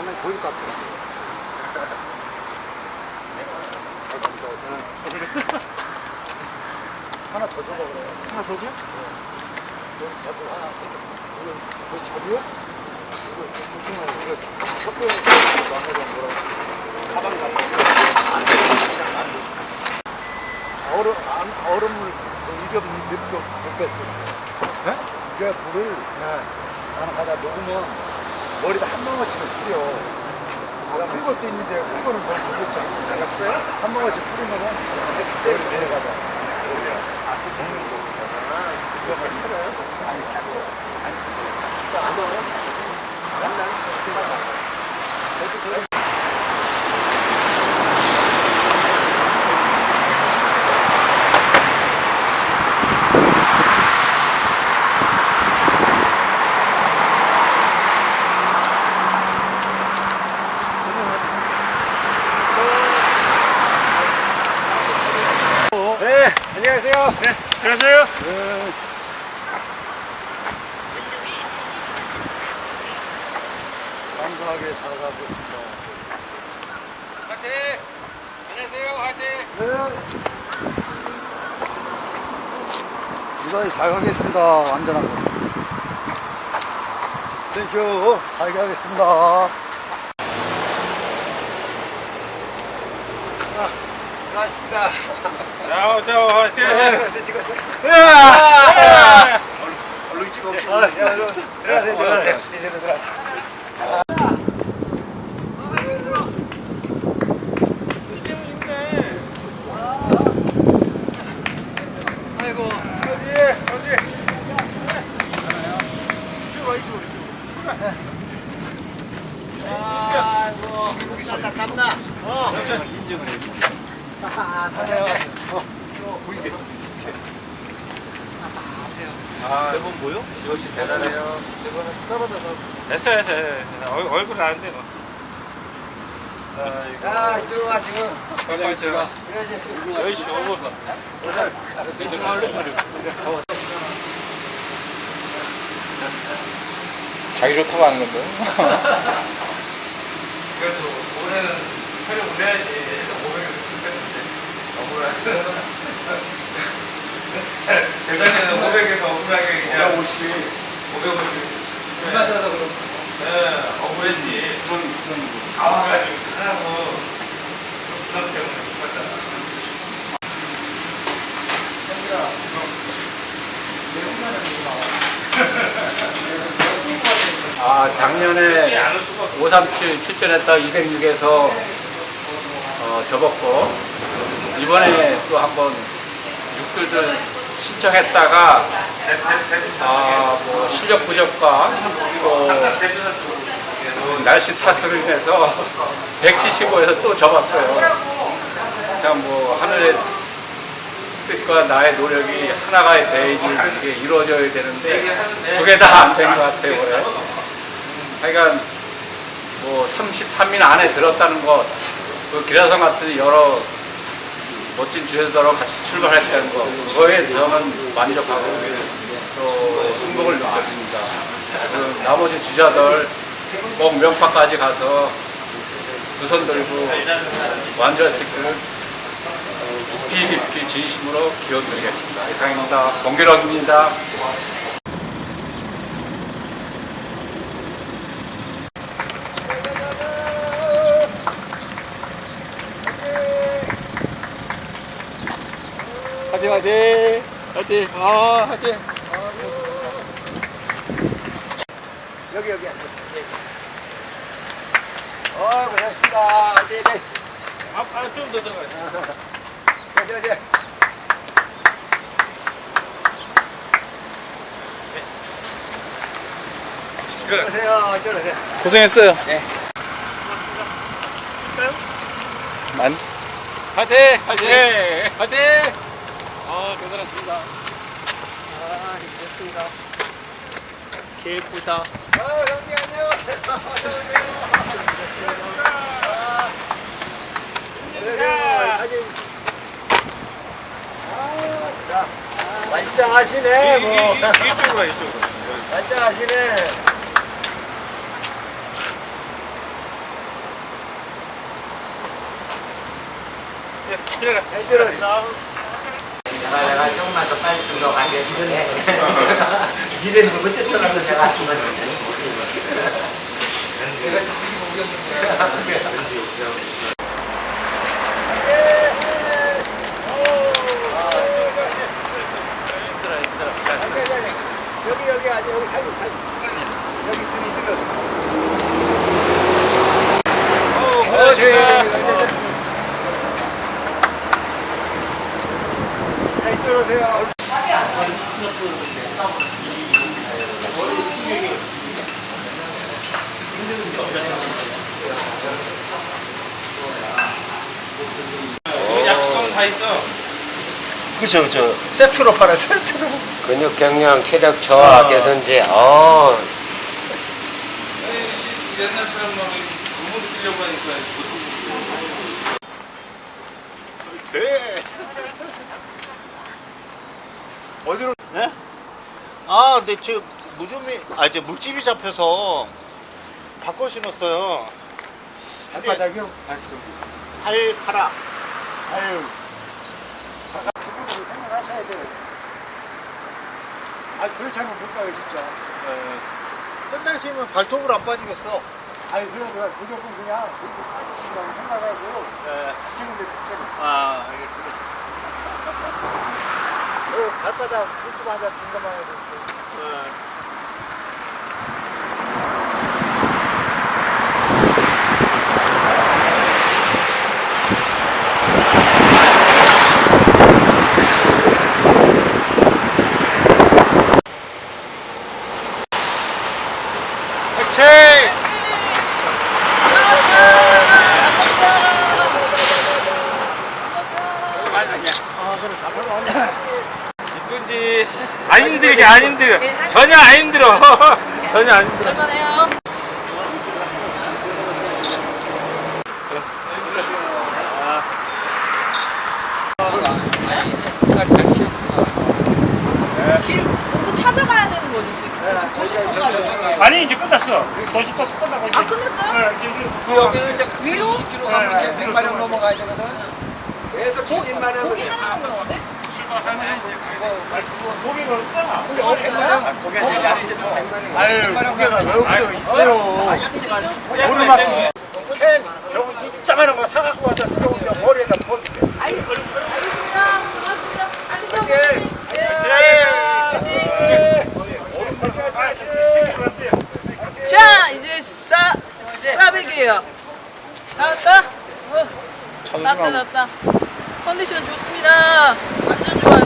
나는 보일 것 같아. 아, 감사해서. 하나 더 줘봐, 그래. 하나 더 줘? 넌 사도 하나 줘. 이거, 이거 자두야? 이거, 이거, 이거, 섞여, 나무랑 뭐라고. 가방 같은 얼음, 안, 얼음을 이겨 몇, 몇 뺐어. 네? 이게 불을 나는 가다 녹으면 머리가 한 방울씩은 뿌려. 큰 것도 있는데 큰 거는 너무 무겁잖아. 잘랐어요? 한 방울씩 뿌리면은 이렇게 세게 내려가봐. 네, 안 녕하세요. 네, 안녕하세요. 네. 감사하게 잘 가고 있습니다. 화이팅! 안녕하세요, 화이팅! 네. 무사히 잘 가겠습니다. 안전하게. 땡큐. 잘 가겠습니다. 고맙습니다. 자, 자, 화이팅! 찍었어, 찍었어. 아! 얼른 찍어. 들어가세요, 들어가세요. 이제는 들어가세요. 아이고. 어디, 어디. 이쪽으로 와, 이쪽으로, 이쪽으로. 아이고. 여기 다 땀나. 어. 인증을 해줘. 아, 가세요. 어, 보이게. 아, 매번 뭐요? 역시 대단해요. 이번엔 떨어져서. 됐어, 됐어. 됐어. 얼- 얼굴 안 돼, 너. 아이고. 야, 이쪽으로 와, 지금. 빨리 제가. 그래야지, 지금. 열시 오고. 자기 좋다고 하는 건데. 그래도 올해는 촬영 올려야지. 500을 했는데. 억울하네. 대전에는 500에서 억울하게 그냥 550. 550. 비 맞아서 그럼. 네, 억울했지. 그런, 아, 작년에 안올 수가 없어. 537 출전했다 206에서 어, 접었고, 이번에 또 한번 육들들 신청했다가, 아, 뭐 실력 부족과 또 날씨 탓으로 인해서 175에서 또 접었어요. 참 뭐 하늘의 뜻과 나의 노력이 하나가 돼야지 이게 이루어져야 되는데 두 개 다 안 된 것 같아요 올해. 하여간 뭐 33인 안에 들었다는 것, 그 기라성 같은 여러 멋진 주제들하고 같이 출발했다는 것, 그거에 저는 만족하고 또 행복을 느꼈습니다. 그 나머지 주자들 꼭 명파까지 가서 두 손 들고 있기를 깊이 깊이 진심으로 기원드리겠습니다. 이상입니다. 공기록입니다. 화이팅 화이팅 화이팅 아 화이팅 여기, 여기. 어, 고생했습니다. 어디, 어디. 아, 아, 좀더 들어가요. 어디. 그래. 오세요, 이쪽으로 오세요. 고생했어요. 네. 만 화이팅! 화이팅! 화이팅! 아, 대단하십니다. 아, 힘들었습니다. 개쁘다. 완장하시네 이, 뭐 이, 이, 이쪽으로 가, 이쪽으로. 완장하시네 들어갔어. 들어갔어. 내가 내가 조금만 더 빨리 들어가게 힘드네. 니네는 그때 떠나서 내가 하는 건 내가 여기 여기 아니 여기 사진 사진. 여기 둘이 찍어서. 어, 저기, 저기, 저기, 저기. 자, 이쪽으로 오세요. 약속은 다 있어. 그쵸, 그쵸. 세트로 팔아, 세트로. 근육 경량 체력 저하 개선제 어 시- 옛날처럼 막 너무 느끼려고 하니까 네. 어디로? 네? 아, 근데 저 무좀이, 아, 저 물집이 잡혀서 바꿔 신었어요. 발바닥이요? 발가락. 아유. 그분으로 돼요. 아, 그렇지 않으면 못 가요, 진짜. 샌들 신으면 발톱으로 안 빠지겠어. 아니, 그래, 내가 무조건 그냥 그렇게 빠지신다고 생각하고, 하시는데 그때는. 아, 알겠습니다. 어, 발바닥 물집 하자 중간만 해도. 기쁜지 안 힘들게 안 힘들어. 전혀 안 힘들어. 전혀 안 힘들어. 할만해요. 길 모두 찾아가야 되는 거지 지금. 도시통 가지고. 아니 이제 끝났어. 도시 또 끝나고 아 끝났어요? 여기는 이제 위로? 10km 100마력 넘어가야 되거든. 계속 직진만 하면 거기 하는 건데? 고기가 없잖아. 거기 없어요? 고개 약지 아유, 고개가 왜 없어? 있어요. 오르막 캔, 저거 20자만한 거 사갖고 와서 들어오면 머리에다 퍼주게. 알겠습니다. 고맙습니다. 안녕. 자 이제 싸 싸백이에요. 어. 나왔다 나왔다. 컨디션 좋습니다. 완전 좋아요